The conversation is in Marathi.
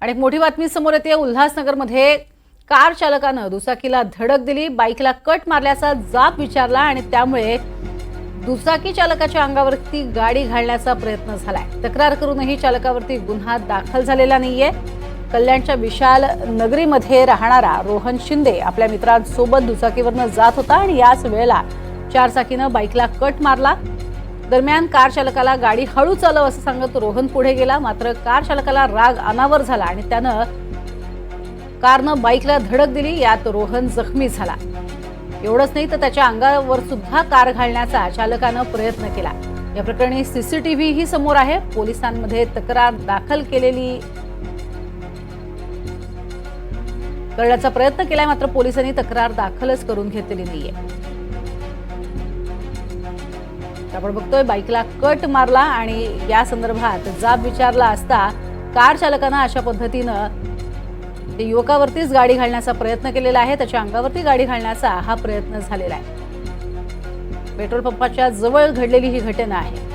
आणि एक मोठी बातमी समोर येते. उल्हासनगरमध्ये कार चालकानं दुचाकीला धडक दिली. बाईकला कट मारल्याचा जाब विचारला आणि त्यामुळे दुचाकी चालकाच्या अंगावरती गाडी घालण्याचा प्रयत्न झालाय. तक्रार करूनही चालकावरती गुन्हा दाखल झालेला नाहीये. कल्याणच्या विशाल नगरीमध्ये राहणारा रोहन शिंदे आपल्या मित्रांसोबत दुचाकीवरनं जात होता आणि याच वेळेला चारचाकीनं बाईकला कट मारला. दरम्यान कार चालकाला गाडी हळू चालव असं सांगत रोहन पुढे गेला. मात्र कार चालकाला राग अनावर झाला आणि त्यानं कारनं बाईकला धडक दिली यात रोहन जखमी झाला. एवढंच नाही तर त्याच्या अंगावर सुद्धा कार घालण्याचा चालकानं प्रयत्न केला. या प्रकरणी सीसीटीव्ही ही समोर आहे. पोलिसांमध्ये तक्रार दाखल केलेली करण्याचा प्रयत्न केलाय मात्र पोलिसांनी तक्रार दाखलच करून घेतलेली नाहीये. आपण बघतोय बाईकला कट मारला आणि या संदर्भात जाब विचारला असता कार चालकानं अशा पद्धतीनं ते युवकावरतीच गाडी घालण्याचा प्रयत्न केलेला आहे. त्याच्या अंगावरती गाडी घालण्याचा हा प्रयत्न झालेला आहे. पेट्रोल पंपाच्या जवळ घडलेली ही घटना आहे.